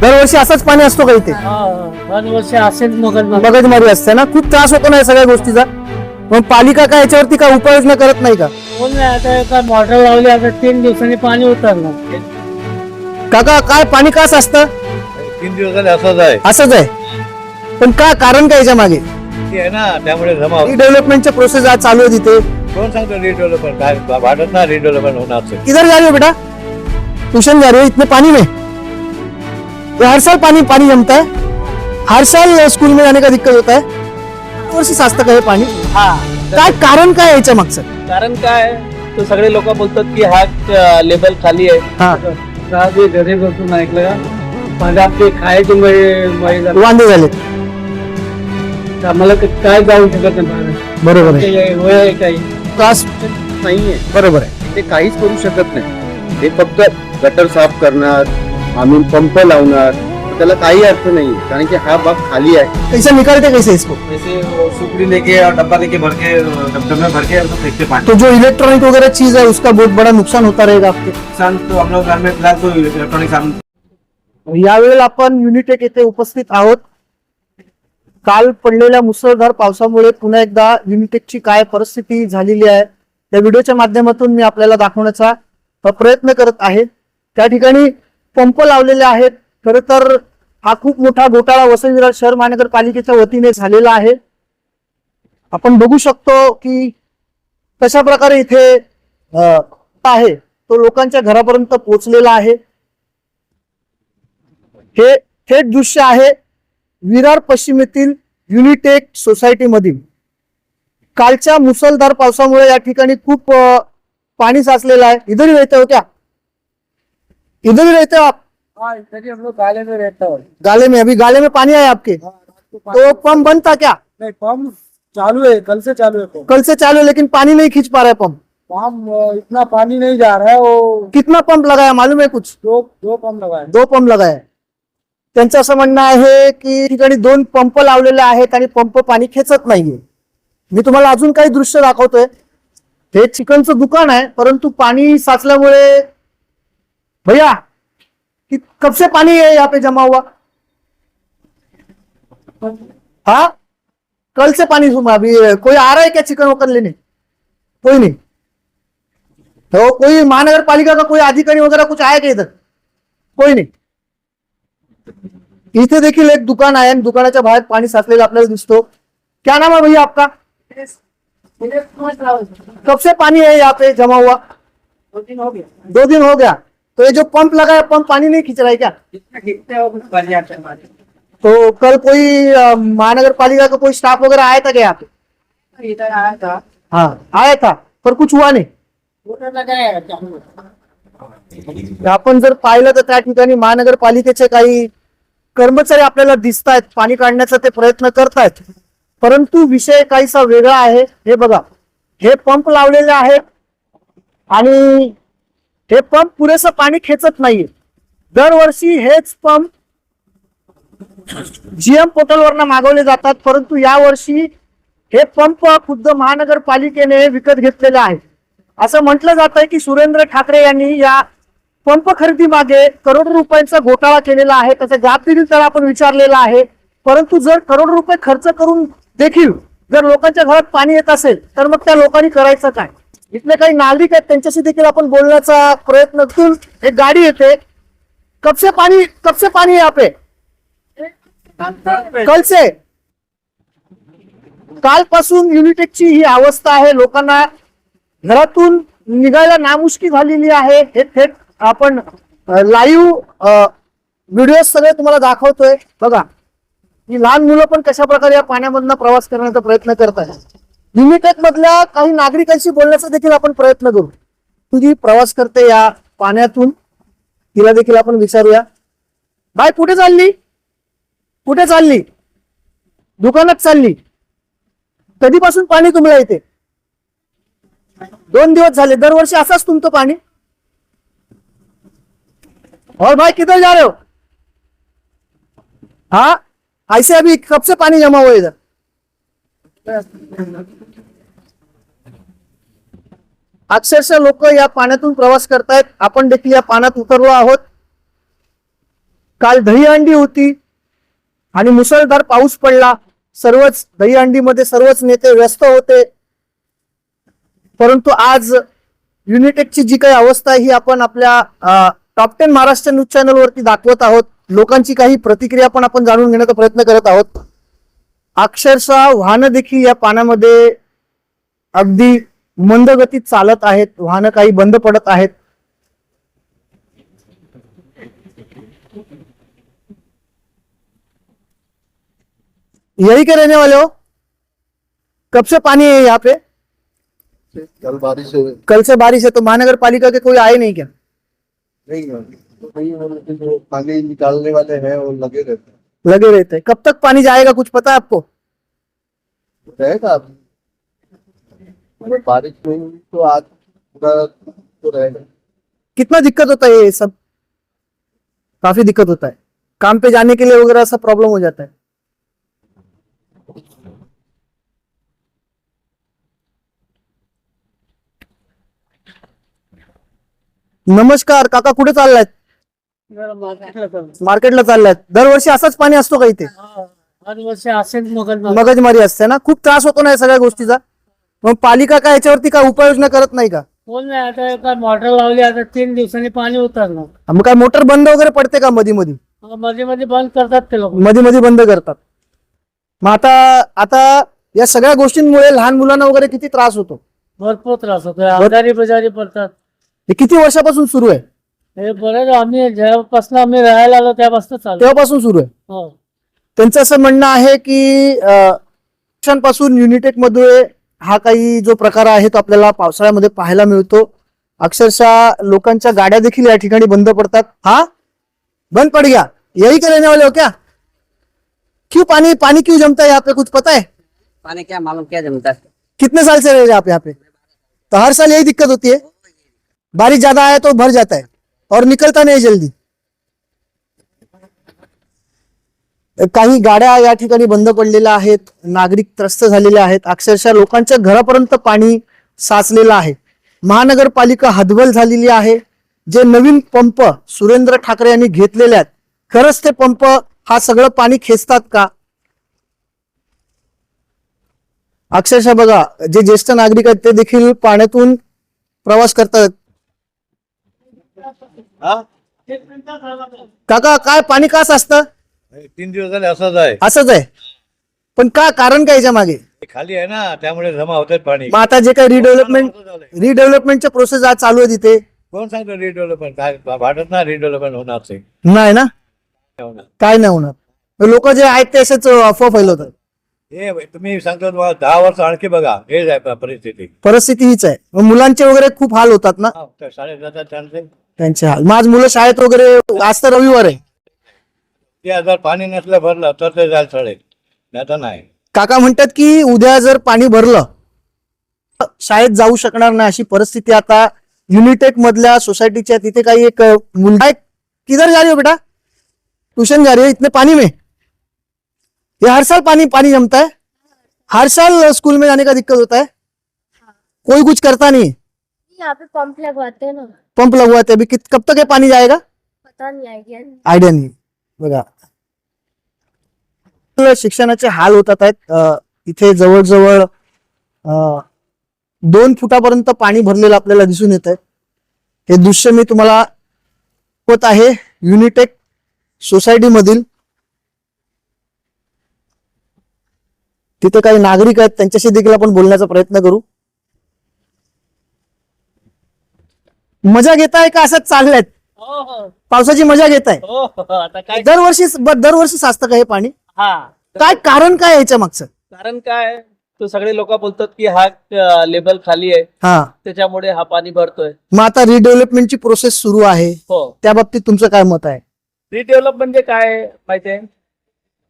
दरवर्षी असंच पाणी असतो का इथे? दरवर्षी मगज मगजमारी असते ना? खूप त्रास होतो ना या सगळ्या गोष्टीचा? मग पालिका काय याच्यावरती काय उपाययोजना करत नाही का? बोल नाही आता एका मोटर लावली आता तीन दिवसांनी पाणी उतरणार. काका काय पाणी काच असतं? तीन दिवस झाले असंच आहे. असंच आहे. पण का कारण काय याच्या मागे? ती आहे ना त्यामुळे जमा रिडेव्हलपमेंटच्या प्रोसेस आज चालू आहे तिथे कोण सांगतो रिडेव्हलपमेंट काय वाटत ना रिडेव्हलपमेंट होणार जा रहे हो बेटा. ट्यूशन जा रहे हो इतने पानी में. ये हर साल पानी पानी जमता है। हर साल स्कूल में जाने का दिक्कत होता है। वर्षी साचतं का हे पाणी हा। काय कारण काय आहे याच्या मागचं कारण काय तर सगळे लोक बोलतात की हा लेबल खाली आहे हा। राहते घरी बसून ऐकलं का माझ्या आपली खायची महिला वांदे झाले आम्हाला क- काय जाऊ शकत नाही बाहेर. बरोबर आहे ते वय आहे काही कास नाहीये बरोबर आहे ते काहीच करू शकत नाही। ते फक्त गटर साफ करणार आम्ही पंप लावणार. त्याला काही अर्थ नाही कारण की हा भाग खाली आहे. कैसे निकालते कैसे इसको? जैसे वो सुपड़ी लेके और डब्बा लेके भर के डब्बे में भर के तो फेंकते पानी तो जो इलेक्ट्रॉनिक वगैरह चीज है उसका बहुत बड़ा नुकसान होता रहेगा आपके। नुकसान तो हम लोग घर में फिलहाल तो इलेक्ट्रॉनिक सामान यावेळेला आपण युनिटेक येथे उपस्थित आहोत. काल पडलेल्या मुसळधार पावसामुळे पुन्हा एकदा युनिटेकची काय परिस्थिती झालेली आहे त्या व्हिडिओच्या माध्यमातून मी आपल्याला दाखवण्याचा प्रयत्न करत आहे. त्या ठिकाणी पंप लावलेले आहेत. खर तर हा खूप मोठा घोटाळा वसई विरार शहर महानगरपालिकेच्या वतीने झालेला आहे. आपण बघू शकतो की कशा प्रकारे इथे आहे. तो लोकांच्या घरापर्यंत पोहोचलेला आहे. हे थेट दृश्य आहे विरार पश्चिमेतील युनिटेक सोसायटी मधील कालच्या मुसळधार पावसामुळे या ठिकाणी खूप पाणी साचलेलं आहे. इधर ही होत्या. इधर ही रहते हो आप? हा, हम लोग गाले में रहता है। गाले में अभी गाले में पानी आया आपके? तो पंप बंद था क्या? नहीं पंप चालू है कल से चालू है पंप कल से चालू है, लेकिन पानी नहीं खींच पा रहा है पंप पंप इतना पानी नहीं जा रहा है वो कितना पंप लगाया मालूम है कुछ? दो दो पंप लगाए दो पंप लगाय। त्यांचं असं म्हणणं आहे की ठिकाणी दोन पंप लावलेले आहेत आणि पंप पाणी खेचत नाहीये. मी तुम्हाला अजून काही दृश्य दाखवतोय. हे चिकनचं दुकान आहे परंतु पाणी साचल्यामुळे भैया कब से पानी है यहाँ पे जमा हुआ? हाँ? कल से पानी जुमा, अभी कोई आ रहा है क्या चिकन वकन लेने? कोई नहीं। तो कोई महानगर पालिका का कोई अधिकारी वगैरह कुछ आया क्या इधर? कोई नाही। इथे देखील एक दुकान आहे आणि दुकानाच्या बाहेर पाणी साचलेलं आपल्याला दिसतो. क्या नाम है भैया आपका? कब से पानी है यहाँ पे जमा हुआ? दो दिन हो गया दो दिन हो गया। तो ये जो पंप लगा है पंप पानी नहीं खींच रहा है क्या? खींचते तो कल कोई महानगर पालिका का कोई स्टाफ वगैरह आया था क्या यहाँ पे? इधर आया था हाँ आया था पर कुछ हुआ नहीं। आपण जर पाहिलं तर त्या ठिकाणी महानगरपालिकेचे काही कर्मचारी आपल्याला दिसत आहेत पाणी काढण्याचा ते प्रयत्न करतायत. परंतु विषय काहीसा वेगळा आहे. हे बघा हे पंप लावलेले आहेत आणि हे पंप पुरेसं पाणी खेचत नाहीये. दरवर्षी हेच पंप जीएम पोर्टलवरनं मागवले जातात परंतु यावर्षी हे पंप खुद्द महानगरपालिकेने विकत घेतलेले आहेत असं म्हटलं जात आहे की सुरेंद्र ठाकरे यांनी या पंप खरेदी मागे करोडो रुपयांचा घोटाळा केलेला आहे त्याचा जाब देखील त्याला आपण विचारलेला आहे. परंतु जर करोड रुपये खर्च करून देखील जर लोकांच्या घरात पाणी येत असेल तर मग त्या लोकांनी करायचं काय? इथले काही नागरिक आहेत त्यांच्याशी देखील आपण बोलण्याचा प्रयत्न करून एक गाडी येते. कपसे पाणी कपसे पाणी से पानी यहाँ पे कल से कालपासून युनिटेकची ही अवस्था आहे. लोकांना घरातून निघायला नामुष्की झालेली आहे. हे थेट आपण लाईव्ह व्हिडिओ सगळे तुम्हाला दाखवतोय. बघा. ही लहान मुलं पण कशा प्रकारे या पाण्यामधनं प्रवास करण्याचा प्रयत्न करत आहेत? युनिटेक मधल्या काही नागरिकांशी बोलण्याचा देखील आपण प्रयत्न करू. तुझी प्रवास करते या पाण्यातून तिला देखील आपण विचारूया. बाय कुठे चालली? कुठे चालली? दुकानात चालली. कधीपासून पाणी तुम्हाला येते? दोन दिवस झाले. दरवर्षी असाच तुमचं पाणी? और भाई किधर जा रहे हो? हाँ ऐसे अभी कब से पानी जमा हुआ इधर अक्षरशः लोक या पाण्यातून प्रवास करतायत. आपण देखील या पाण्यात उतरलो आहोत. काल दहीहंडी होती आणि मुसळधार पाऊस पडला. सर्वच दहीहंडीमध्ये सर्वच नेते व्यस्त होते. परंतु आज युनिटेकची जी काही अवस्था आहे ही आपण आपल्या top ten Maharashtra news channel वरती दाखवत आहोत. लोकांची काही प्रतिक्रिया पण आपण जाणून घेण्याचा प्रयत्न करत आहोत. अक्षरशः वाहनं देखील या पाण्यामध्ये अगदी मंदगतीत चालत आहेत वाहनं काही बंद पडत आहेत. यही के रहने वाले हो? कब से पानी है यहाँ पे? कल बारिश हुई कल से बारिश है तो महानगर पालिका के कोई आए नहीं क्या? नहीं तो नहीं पानी निकालने वाले हैं वो लगे रहते हैं। लगे रहते हैं। कब तक पानी जाएगा कुछ पता है आपको? रहेगा बारिश नहीं हुई तो आज तो रहेगा। कितना दिक्कत होता है ये सब? काफ़ी दिक्कत होता है। काम पे जाने के लिए वगैरह सब प्रॉब्लम हो जाता है। नमस्कार काका कुठे चाललायत मार्केटला चाललायत. दरवर्षी असाच पाणी असतो का इथे? वर्षी असेल मगन मगजमारी असते ना? खूप त्रास होतो ना या सगळ्या गोष्टीचा? मग पालिका काय याच्यावरती काय उपाययोजना करत नाही का? कोण नाही आता एका मोटर लावली आता तीन दिवसांनी पाणी उतरणार. मग काय मोटर बंद वगैरे पडते का मध्ये मध्ये मध्ये मध्ये बंद करतात ते लोक. मध्ये मध्ये बंद करतात. मग आता आता या सगळ्या गोष्टींमुळे लहान मुलांना वगैरे किती त्रास होतो? भरपूर त्रास होतो आजारी बजारी पडतात. हे किती वर्षापासून सुरू आहे? हे बरं आम्ही जेव्हापासून आम्ही राहायला आलो त्यापासून चालू तेव्हापासून सुरू आहे? हो. त्यांचं असं म्हणणं आहे की अं, वर्षांपासून युनिटेकमध्ये हा काही जो प्रकार आहे तो आपल्याला पावसाळ्यामध्ये पाहायला मिळतो. अक्षरशः लोकांच्या गाड्या देखील या ठिकाणी बंद पडतात. हा? बंद पड गया यही के रहने वाले हो क्या? क्यों पानी पानी क्यों जमता है यहाँ पे? कुछ पता है? पानी क्या मालूम क्या जमता है? कितने साल से रह रहे हैं आप यहाँ पे? तो हर साल यही दिक्कत होती है। बारिश ज्यादा आए तो भर जाता है। और निकलता नहीं जल्दी। काही गाड्या या ठिकाणी बंद पडलेल्या आहेत नागरिक त्रस्त झालेले आहेत. अक्षरशः लोकांच्या घरापर्यंत पाणी साचलेलं आहे. महानगरपालिका हदबल झालेली आहे. जे नवीन पंप सुरेंद्र ठाकरे यांनी घेतलेले आहेत खरंच ते पंप हा सगळं पाणी खेचतात का? अक्षरशः बघा जे ज्येष्ठ नागरिक आहेत ते देखील पाण्यातून प्रवास करतात. काका काय पाणी का असतं? तीन दिवस झाले असंच आहे. असंच आहे. पण का कारण काय याच्या मागे? खाली आहे ना त्यामुळे जमा होत पाणी. मग आता जे काही रिडेव्हलपमेंट. रिडेव्हलपमेंटच्या प्रोसेस आज चालू आहे तिथे कोण सांगतो रिडेव्हलपमेंट काय वाटत ना रिडेव्हलपमेंट होणार ते. नाही ना. काय नाही होणार? लोक जे आहेत ते असेच अफवा फैलवतात. हे तुम्ही सांगतो तुम्हाला दहा वर्ष आणखी बघा. हेच आहे परिस्थिती. परिस्थिती हीच आहे. मुलांचे वगैरे खूप हाल होतात ना? शाळेत जातात त्यांचे. त्यांचे हाल. माझ मुलं शाळेत वगैरे आज तर रविवार आहे. ते जर पाणी नसलं भरलं तर ते जायला शाळेत नाही तर नाही. काका म्हणतात की उद्या जर पाणी भरलं शाळेत जाऊ शकणार नाही अशी परिस्थिती आता युनिटेक मधल्या सोसायटीच्या तिथे काही एक मुलगा आहे. किधर जा रही हो बेटा? ट्यूशन जा रही हो इतने पानी में. ये हर साल पानी पानी जमता है? हर साल स्कूल में जाने का दिक्कत होता है? कोई कुछ करता नहीं यहाँ पे पंप लगवाते हैं ना। पंप लगवाते अभी कित- कब तक ये पानी जाएगा? पता नहीं आइडिया नहीं। आयडिया नाही बघा। शिक्षणाचे हाल होतात आहेत अं, इथे जवळजवळ अं, दोन फुटापर्यंत पाणी भरलेलं आपल्याला दिसून येत आहे हे दृश्य मी तुम्हाला होत आहे युनिटेक सोसायटी मधील. तिथे काही नागरिक आहेत त्यांच्याशी देखील आपण बोलण्याचा प्रयत्न करू. मजा घेताय का असंच चाललंय हो हो. पावसाची मजा घेताय. हो दरवर्षी दरवर्षी साचतं का हे पाणी? हा. काय कारण काय याच्या मागचं? कारण काय? तो सगळे लोक बोलतात की हा लेबल खाली आहे. हा. त्याच्यामुळे हा पाणी भरतोय. मग आता रिडेव्हलपमेंटची प्रोसेस सुरू आहे. हो. त्या बाबतीत तुमचं काय मत आहे? रिडेव्हलप म्हणजे काय माहितीये?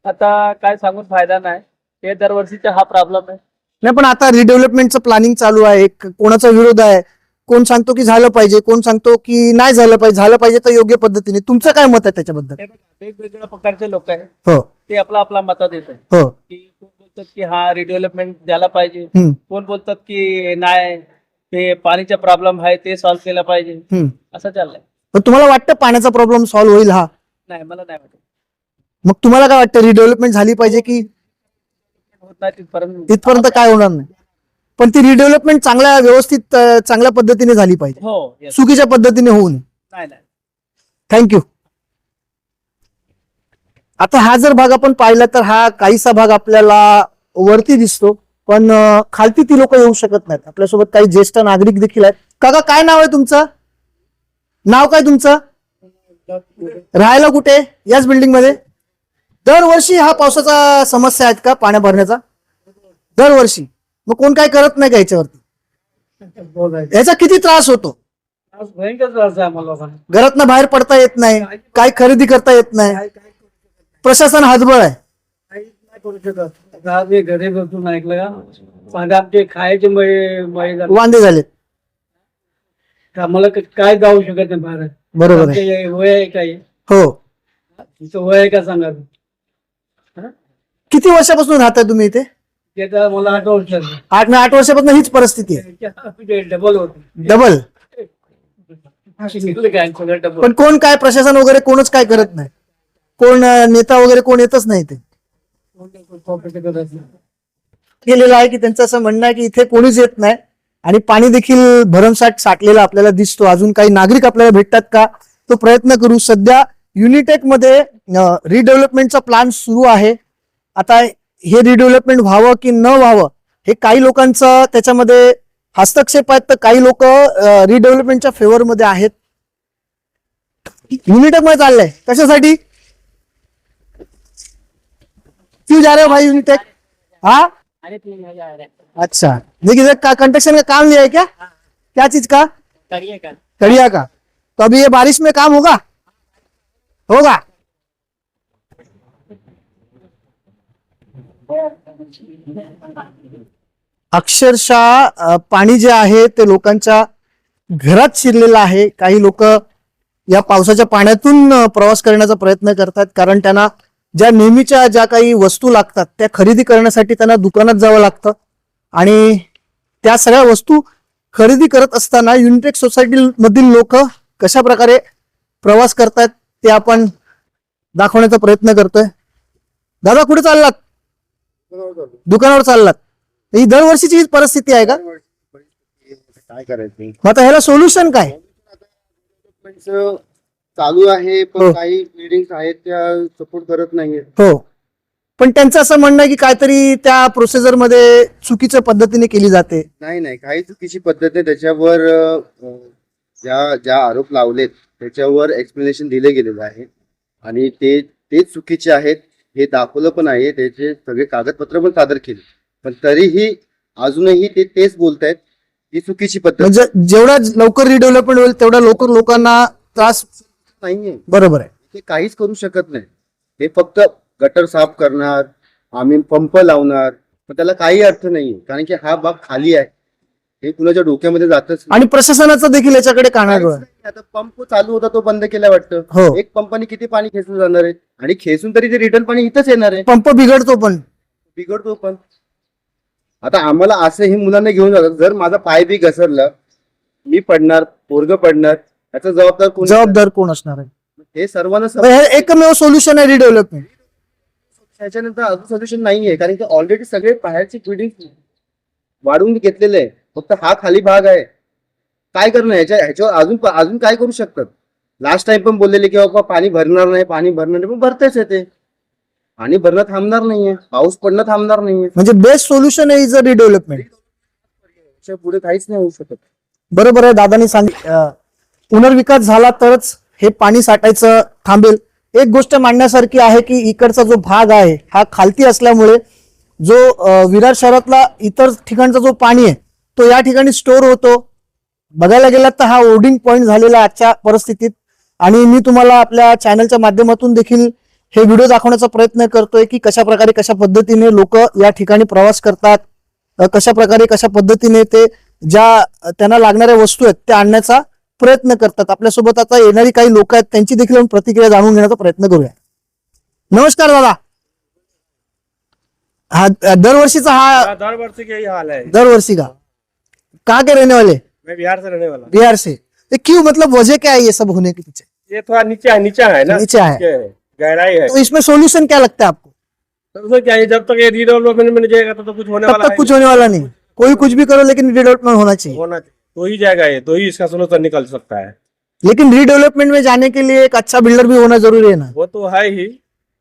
आता काय सांगून फायदा नाही. हे दरवर्षीचा हा प्रॉब्लेम आहे. नाही पण आता रिडेव्हलपमेंटचं प्लॅनिंग चालू आहे. कोणाचा विरोध आहे? कोण सांगतो की झालं पाहिजे कोण सांगतो की नाही झालं पाहिजे झालं पाहिजे तर योग्य पद्धतीने. तुमचं काय मत आहे त्याच्याबद्दल? वेगवेगळ्या प्रकारचे लोक आहेत. हो. ते आपला आपला मत देत आहे हो. की कोण बोलतात की हा रिडेव्हलपमेंट द्यायला पाहिजे. हम्म, कोण बोलतात की नाही ते पाणीचा प्रॉब्लेम आहे ते सॉल्व्ह केला पाहिजे. हम्म. असं चाललंय. पण तुम्हाला वाटतं पाण्याचा प्रॉब्लेम सॉल्व्ह होईल हा? नाही मला नाही वाटत. मग तुम्हाला काय वाटतं रिडेव्हलपमेंट झाली पाहिजे की? होत नाही तिथपर्यंत. तिथपर्यंत काय होणार नाही? पण ती रिडेव्हलपमेंट चांगल्या व्यवस्थित चांगल्या पद्धतीने झाली पाहिजे. हो yes. चुकीच्या पद्धतीने होऊ नये. नाही नाही. थँक्यू आता हा जर भाग आपण पाहिला तर हा काहीसा भाग आपल्याला वरती दिसतो पण खालती ती लोक येऊ शकत नाहीत. आपल्यासोबत काही ज्येष्ठ नागरिक देखील आहेत. काका काय नाव आहे तुमचं? नाव काय तुमचं? राहायला कुठे? याच बिल्डिंगमध्ये दरवर्षी हा पावसाचा समस्या आहेत का पाण्या भरण्याचा? दरवर्षी. मग कोण काय करत नाही का याच्यावरती? याचा किती त्रास होतो? घरातनं बाहेर पडता येत नाही काय खरेदी करता येत नाही. प्रशासन हातबळ आहे. ऐकलं खायचे झाले. वांदे झालेत. आम्हाला क- काय जाऊ शकत नाही बाहेर. बरोबर वय आहे काही हो? तुमचं वय आहे का सांगा किती वर्षापासून राहताय तुम्ही इथे? ते तर मला आठ वर्ष झाली. आठ ना आठ वर्षापासून हीच परिस्थिती आहे. ते डबल होत. डबल शिकलं काय सगळं डबल पण कोण काय प्रशासन वगैरे कोणच काय करत नाही. कोण अं, नेता वगैरे कोण येतच नाही इथे. केलेलं आहे की त्यांचं असं म्हणणं आहे की इथे कोणीच येत नाही. आणि पाणी देखील भरमसाठ साठलेलं आपल्याला दिसतो. अजून काही नागरिक आपल्याला भेटतात का? तो प्रयत्न करू. सध्या युनिटेकमध्ये रिडेव्हलपमेंटचा प्लॅन सुरू आहे. आता हे रिडेव्हलपमेंट व्हावं की न व्हावं हे काही लोकांचं त्याच्यामध्ये हस्तक्षेप आहेत तर काही लोक रिडेव्हलपमेंटच्या फेवर मध्ये आहेत. युनिटेकमध्ये चाललंय. कशासाठी? क्यों जा रहे हो? भाई यूनिटेक हाँ अच्छा. देखिए इधर का? कंस्ट्रक्शन का काम लिया है. क्या क्या चीज का? करिए कर कड़िया का? तो अभी ये बारिश में काम होगा? होगा. अक्षरशः पाणी जे आहे ते लोकांच्या घरात शिरलेलं आहे. काही लोक या पावसाच्या पाण्यातून प्रवास करण्याचा प्रयत्न करतात. कारण त्यांना ज्या नेहमीच्या ज्या काही वस्तू लागतात त्या खरेदी करण्यासाठी त्यांना दुकानात जावं लागतं. आणि त्या सगळ्या वस्तू खरेदी करत असताना युनिटेक सोसायटी मधील लोक कशा प्रकारे प्रवास करतात ते आपण दाखवण्याचा प्रयत्न करतोय. दादा कुठे चाललात? दुकानावर चाललात. ही दरवर्षीची हीच परिस्थिती आहे का? काय करायचं? मग आता ह्याला सोल्युशन काय? डेव्हलपमेंटचं चालू आहे हो. पण काही बिल्डिंग आहेत त्या सपोर्ट करत नाहीये हो. पण त्यांचं असं म्हणणं आहे की काहीतरी त्या प्रोसिजरमध्ये चुकीच्या पद्धतीने केली जाते. नाही नाही. काही चुकीची पद्धत आहे त्याच्यावर अं, ज्या ज्या आरोप लावलेत त्याच्यावर एक्सप्लेनेशन दिले गेलेलं आहे. आणि ते तेच चुकीचे आहेत हे दाखवलं पण आहे त्याचे सगळे कागदपत्र पण सादर केले. पण तरीही अजूनही ते तेच बोलतायत ही चुकीची पद्धत. म्हणजे जेवढा लवकर रिडेव्हलपमेंट होईल तेवढा लवकर लोकांना त्रास नाहीये. बरोबर आहे. ते काहीच करू शकत नाही. हे फक्त गटर साफ करणार आम्ही पंप लावणार पण त्याला काही अर्थ नाही कारण की हा भाग खाली आहे. हे कुणाच्या डोक्यामध्ये जातच. आणि प्रशासनाचा देखील याच्याकडे नाही. आता पंप चालू होता तो बंद केला वाटतं. हो. एक पंपाने किती पाणी खेचून जाणार आहे? आणि खेचून तरी ते रिटर्न पाणी इथंच येणार आहे. पंप बिघडतो पण. बिघडतो पण. आता आम्हाला असं ही मुलांना घेऊन जातात. जर माझा पाय बी घसरला मी पडणार पोरग पडणार याचा जबाबदार कोण जबाबदार कोण असणार आहे? हे सर्वांना सम- हे एकमेव सोल्युशन आहे रिडेव्हलपमेंट त्याच्यानंतर अजून सोल्युशन नाहीये. कारण की ऑलरेडी सगळे बाहेरचे बिल्डिंग वाढवून घेतलेले आहे. फक्त हा खाली भाग आहे. काय करणं ह्याच्या ह्याच्यावर अजून अजून काय करू शकतात? लास्ट टाइम पण बोललेले की बाबा पाणी भरणार नाही पाणी भरणार नाही पण भरतेच आहे ते. पाणी भरणं थांबणार नाहीये पाऊस पडणं थांबणार नाहीये. म्हणजे बेस्ट सोल्युशन आहे इज अ रिडेव्हलपमेंट पुढे काहीच नाही होऊ शकत. बरोबर आहे दादानी सांगितलं पुनर्विकास झाला तरच हे पाणी साठायचं थांबेल. एक गोष्ट मांडण्यासारखी आहे की इकडचा जो भाग आहे हा खालती असल्यामुळे जो विरार शहरातला इतर ठिकाणचा जो पाणी आहे तो या ठिकाणी स्टोर होतो. बघायला गेलात तर हा ओर्डिंग पॉइंट झालेला आहे आजच्या परिस्थितीत. आणि मी तुम्हाला आपल्या चॅनलच्या माध्यमातून देखील हे व्हिडिओ दाखवण्याचा प्रयत्न करतोय की कशा प्रकारे कशा पद्धतीने लोक या ठिकाणी प्रवास करतात कशा प्रकारे कशा पद्धतीने ते ज्या त्यांना लागणाऱ्या वस्तू आहेत त्या आणण्याचा प्रयत्न करतात. आपल्यासोबत आता येणारी काही लोक आहेत त्यांची देखील आपण प्रतिक्रिया जाणून घेण्याचा प्रयत्न करूया. नमस्कार दादा. हा दरवर्षीचा हा दर वर्ष के यही हाल है दरवर्षी का? कहाँ के रहने वाले? मैं बिहार से रहने वाला बिहार से। ये क्यों? मतलब वजह क्या है ये सब होने के पीछे? ये थोड़ा नीचे है नीचे है ना? नीचे है। गहराई है। तो इसमें सोल्यूशन क्या लगता है आपको? तो उसमें क्या है? जब तक ये रिडेवलपमेंट में जाएगा तो, तो कुछ होने तब वाला तक कुछ होने वाला नहीं। कोई कुछ भी करो लेकिन रिडेवलपमेंट होना चाहिए। होना चाहिए। तो ही जाएगा ये तो ही इसका सोल्यूशन निकल सकता है। लेकिन रिडेवलपमेंट में जाने के लिए एक अच्छा बिल्डर भी होना ज़रूरी है ना? वो तो है ही।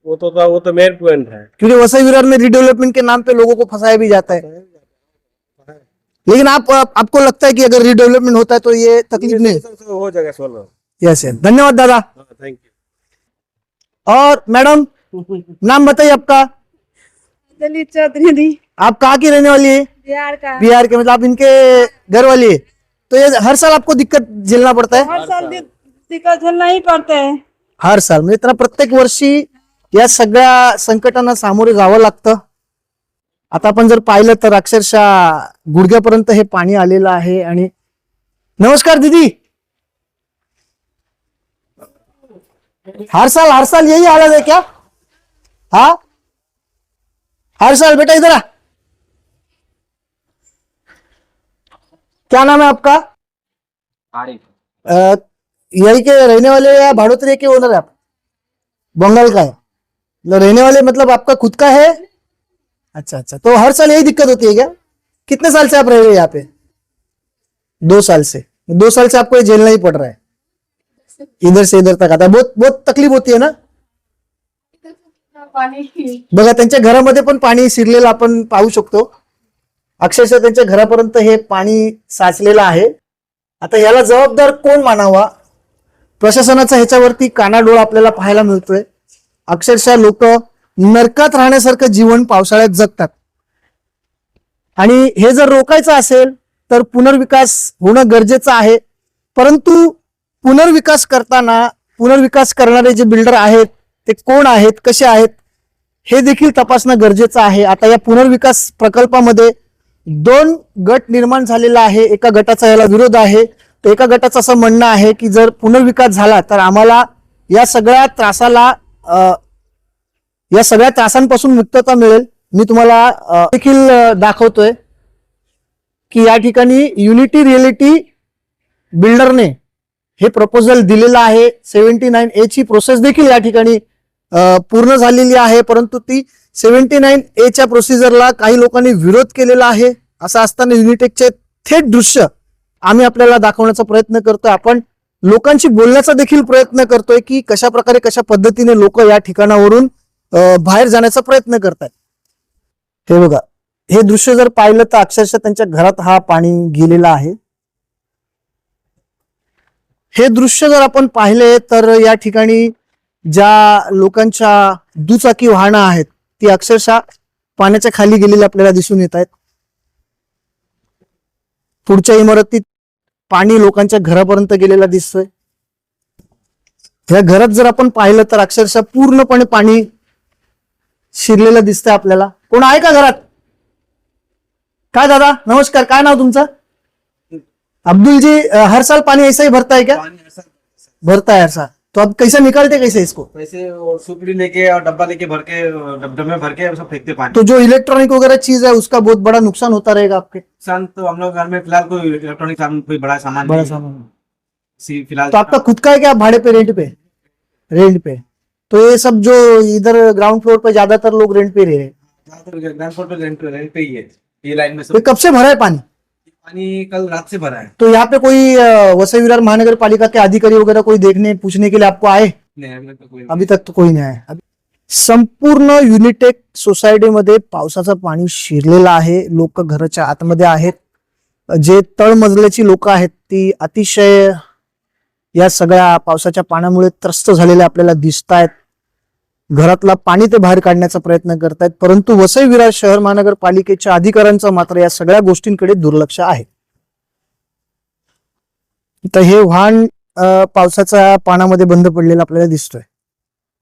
वो तो वो तो मेन पॉइंट है। क्योंकि वसई विरार में रिडेवलपमेंट के नाम पे लोगों को फंसाया भी जाता है। लेकिन आप, आप आपको लगता है कि अगर रिडेवलपमेंट होता है तो ये तकलीफ़ नहीं? हो जाएगा सोल्व यस यस धन्यवाद दादा। थैंक यू और मैडम नाम बताइए आपका। दलित चौधरी आप कहाँ की रहने वाली है? बिहार का। बिहार के मतलब आप इनके घर वाली है? तो ये हर साल आपको दिक्कत झेलना पड़ता है? हर साल दिक्कत झेलना ही पड़ता है। हर साल। म्हणजे त्यांना प्रत्येक वर्षी या सगळ्या संकटांना सामोरे जावं लागतं? आता आपण जर पाहिलं तर अक्षरशः गुडघ्यापर्यंत हे पाणी आलेलं आहे आणि नमस्कार दीदी. हर साल हर साल यही हालत है क्या? हाँ? हर साल बेटा इधर आ. क्या नाम है आपका? यही के रहने वाले या भाड़ोतरी के ओनर है आप? बंगाल का है। रहने वाले मतलब आपका खुद का है? अच्छा अच्छा. तो हर साल यही दिक्कत होती है क्या? कितने साल से आप रह रहे हैं यहाँ पे? दो साल से। दो साल से आपको ये झेलना ही पड़ रहा है। इधर से इधर तक आता है। बहुत बहुत तकलीफ होती है ना? पाणी बघा त्यांच्या घरामध्ये पण पाणी शिरलेलं आपण पाहू शकतो. अक्षरशः त्यांच्या घरापर्यंत हे पाणी साचलेलं आहे. आता याला जबाबदार कोण मानावा? प्रशासनाचा ह्याच्यावरती कानाडोळ आपल्याला पाहायला मिळतोय. अक्षरशः लोक नरकात राहण्यासारखं जीवन पावसाळ्यात जगतात. आणि हे जर रोखायचं असेल तर पुनर्विकास होणं गरजेचं आहे. परंतु पुनर्विकास करताना पुनर्विकास करणारे जे बिल्डर आहेत ते कोण आहेत कसे आहेत हे देखील तपासणं गरजेचं आहे. आता या पुनर्विकास प्रकल्पामध्ये दोन गट निर्माण झालेला आहे. एका गटाचा याला विरोध आहे. तर एका गटाचं असं म्हणणं आहे की जर पुनर्विकास झाला तर आम्हाला या सगळ्या त्रासाला या सगळ्या त्रासांपासून मुक्तता मिळेल. मी तुम्हाला देखील दाखवतोय की या ठिकाणी युनिटी रिअलिटी बिल्डरने हे प्रपोजल दिलेलं आहे. सेव्हन्टी नाईन ए ची प्रोसेस देखील या ठिकाणी पूर्ण झालेली आहे. परंतु ती सेव्हन्टी नाईन ए च्या प्रोसिजरला काही लोकांनी विरोध केलेला आहे. असं असताना युनिटेकचे थेट दृश्य आम्ही आपल्याला दाखवण्याचा प्रयत्न करतोय. आपण लोकांशी बोलण्याचा देखील प्रयत्न करतोय की कशा प्रकारे कशा पद्धतीने लोक या ठिकाणावरून बाहेर जाण्याचा प्रयत्न करतात हे बघा हे दृश्य जर पाहिलं तर अक्षरशः त्यांच्या घरात हा पाणी गेलेला आहे. हे दृश्य जर आपण पाहिले तर या ठिकाणी ज्या लोकांच्या दुचाकी वाहनं आहेत ती अक्षरशः पाण्याच्या खाली गेलेली आपल्याला दिसून येत आहेत. पुढच्या इमारतीत पाणी लोकांच्या घरापर्यंत गेलेला दिसतोय. या घरात जर आपण पाहिलं तर अक्षरशः पूर्णपणे पाणी शिरलेलं दिसतंय आपल्याला. कोण आहे का घरात? काय दादा? नमस्कार काय नाव तुमचं? अब्दुल जी हर साल पानी ऐसा ही भरता है क्या पानी भरता है हर साल तो आप कैसे निकालते कैसे इसको? वैसे वो सुपड़ी लेके और डब्बा लेके भर के डब्बे में भर के सब फेंकते पानी। तो जो इलेक्ट्रॉनिक वगैरह चीज़ है उसका बहुत बड़ा नुकसान होता रहेगा आपके। नुकसान तो हम लोग घर में फ़िलहाल कोई इलेक्ट्रॉनिक सामान कोई बड़ा सामान बड़ा सामान। फ़िलहाल तो आपका खुद का है क्या? भाड़े पे रेंट पे? रेंट पे। तो ये सब जो इधर ग्राउंड फ्लोर पे ज्यादातर लोग रेंट पे रह रहे हैं। ग्राउंड फ्लोर पे रेंट पे रेंट पे ही है। ये लाइन में तो सब कब से भरा है पानी? पानी कल रात से भरा है। तो यहाँ पे कोई अ, वसई विरार महानगर पालिका के अधिकारी वगैरह कोई देखने पूछने के लिए आपको आए? नहीं हम लोग तो कोई अभी तक तो कोई नाही आहे अभी- संपूर्ण युनिटेक सोसायटीमध्ये पावसाचं पाणी शिरलेलं आहे. लोक घराच्या आतमध्ये आहेत. जे तळमजल्याची लोक आहेत ती अतिशय या सगळ्या पावसाच्या पाण्यामुळे त्रस्त झालेले आपल्याला दिसत आहेत घरातला पाणी ते बाहेर काढण्याचा प्रयत्न करतायत परंतु वसई विरार शहर महानगरपालिकेच्या अधिकाऱ्यांचा मात्र या सगळ्या गोष्टींकडे दुर्लक्ष आहे. तर हे वाहन पावसाच्या पाण्यामध्ये बंद पडलेलं आपल्याला दिसतोय.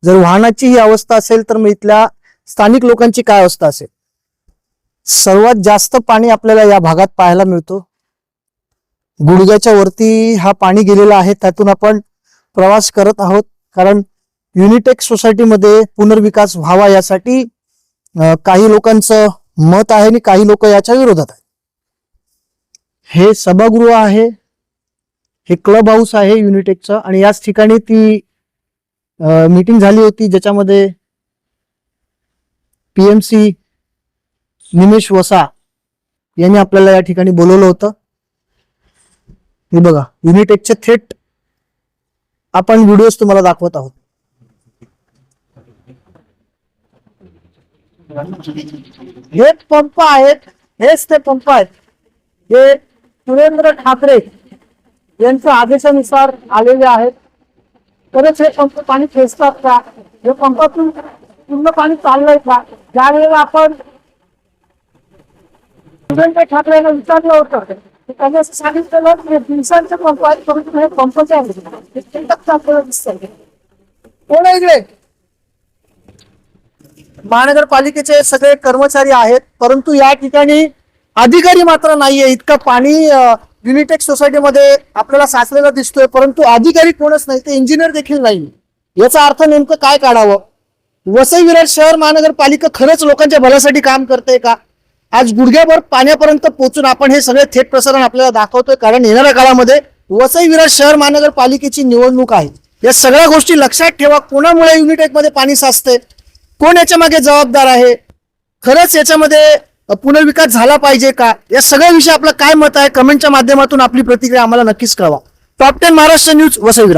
जर वाहनाची ही अवस्था असेल तर मग इथल्या स्थानिक लोकांची काय अवस्था असेल? सर्वात जास्त पाणी आपल्याला या भागात पाहायला मिळतो. गुडघ्याच्या वरती हा पाणी गेलेला आहे त्यातून आपण प्रवास करत आहोत. कारण युनिटेक सोसायटीमध्ये पुनर्विकास व्हावा यासाठी काही लोकांचं मत आहे आणि काही लोक याच्या विरोधात आहेत. हे सभागृह आहे हे क्लब हाऊस आहे युनिटेकचं आणि याच ठिकाणी ती मीटिंग झाली होती ज्याच्यामध्ये पीएमसी निमेश वसा यांनी आपल्याला या ठिकाणी बोलवलं होतं. हे बघा युनिटेकचे थेट आपण व्हिडिओज तुम्हाला दाखवत आहोत. हे पंप आहेत हेच ते पंप आहेत. हे सुरेंद्र ठाकरे यांच्या आदेशानुसार आलेले आहेत. तरच हे पंप पाणी खेचतात का हे पंपातून पूर्ण पाणी चाललंय का? ज्या वेळेला आपण सुरेंद्र ठाकरे यांना विचारलं होतं त्यांनी असं सांगितलेलं की हे दिवसांचे पंप आहेत परंतु हे पंपचे आहेत हे दिसतंय. कोण आहे इकडे? महानगरपालिकेचे सगळे कर्मचारी आहेत परंतु या ठिकाणी अधिकारी मात्र नाहीये. इतकं पाणी युनिटेक सोसायटीमध्ये आपल्याला साचलेला दिसतोय परंतु अधिकारी कोणच नाही ते इंजिनियर देखील नाही याचा अर्थ नेमकं काय काढावं? वसई विरार शहर महानगरपालिका खरंच लोकांच्या भल्यासाठी काम करते का? आज गुडघ्याभर पाण्यापर्यंत पोहोचून आपण हे सगळे थेट प्रसारण आपल्याला दाखवतोय कारण येणाऱ्या काळामध्ये वसई विरार शहर महानगरपालिकेची निवडणूक आहे. या सगळ्या गोष्टी लक्षात ठेवा कोणामुळे युनिटेकमध्ये पाणी साचते कोण याच्या मागे जबाबदार आहे? खरंच याच्यामध्ये पुनर्विकास झाला पाहिजे का? या सगळ्या विषयी आपलं काय मत आहे? कमेंटच्या माध्यमातून आपली प्रतिक्रिया आम्हाला नक्कीच कळवा. Top ten Maharashtra news Vasai